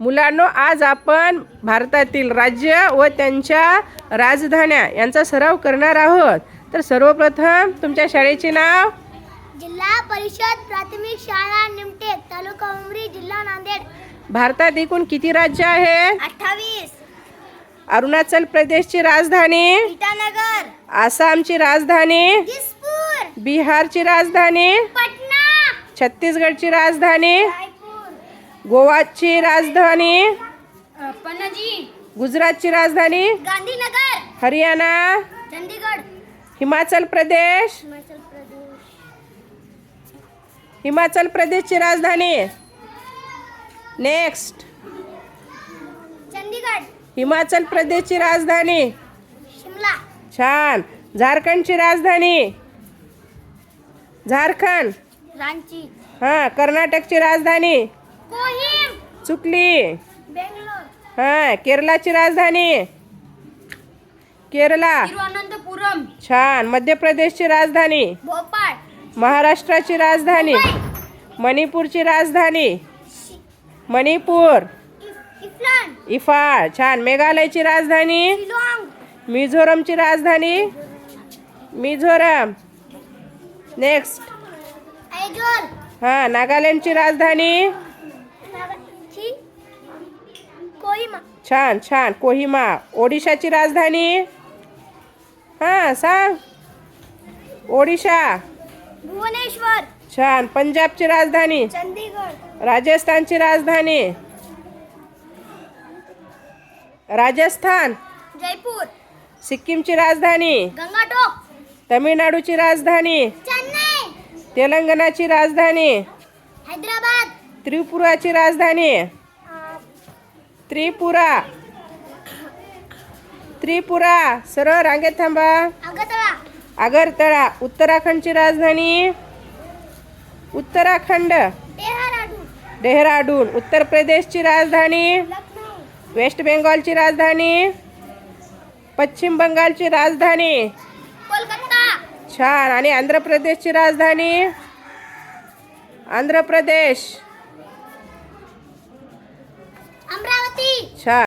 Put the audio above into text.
मुलांनो आज आपण भारतातील राज्य व त्यांच्या राजधान्या यांचा सराव करणार आहोत. तर सर्वप्रथम तुमच्या शाळेचे नाव? जिल्हा परिषद प्राथमिक शाळा निमटे तालुका उमरी जिल्हा नांदेड. भारतात एकूण किती राज्य आहेत अठ्ठावीस. अरुणाचल प्रदेशची राजधानी? इटानगर आसामची राजधानी? दिसपूर. बिहारची राजधानी? पटना. छत्तीसगडची राजधानी? गोवाची राजधानी? पणजी. गुजरातची राजधानी? गांधीनगर. हरियाणा? चंदीगड. हिमाचल प्रदेश? हिमाचल प्रदेश. हिमाचल प्रदेशची राजधानी? नेक्स्ट. चंदीगड. हिमाचल प्रदेशची राजधानी? शिमला. छान. झारखंडची राजधानी? झारखंड. रांची. हां कर्नाटकची राजधानी? चुकली. बेंगलोर. हां केरळाची राजधानी. केरला. छान मध्य प्रदेशची राजधानी. भोपाळ. महाराष्ट्राची राजधानी. मणिपूरची राजधानी. मणिपूर. इफाळ. छान मेघालयची राजधानी. मिझोरमची राजधानी. मिझोरम. नेक्स्ट हां नागालँडची राजधानी. छान छान. कोहिमा ओडिशाची राजधानी. हां सांग. ओडिशा. भुवनेश्वर. छान. पंजाबची राजधानी. चंदीगड. राजस्थानची राजधानी. राजस्थान. जयपूर. सिक्कीमची राजधानी. गंगाटोक तमिळनाडूची राजधानी. चेन्नई. तेलंगणाची राजधानी. हैदराबाद. त्रिपुराची राजधानी. त्रिपुरा। त्रिपुरा सरळ रांगेत थांबा. अगरतळा। आगरतळा उत्तराखंडची राजधानी. उत्तराखंड. डेहराडून उत्तर प्रदेशची राजधानी. वेस्ट बेंगॉलची राजधानी. पश्चिम बंगालची राजधानी. छान. आणि आंध्र प्रदेशची राजधानी. आंध्र प्रदेश. अमरावती छान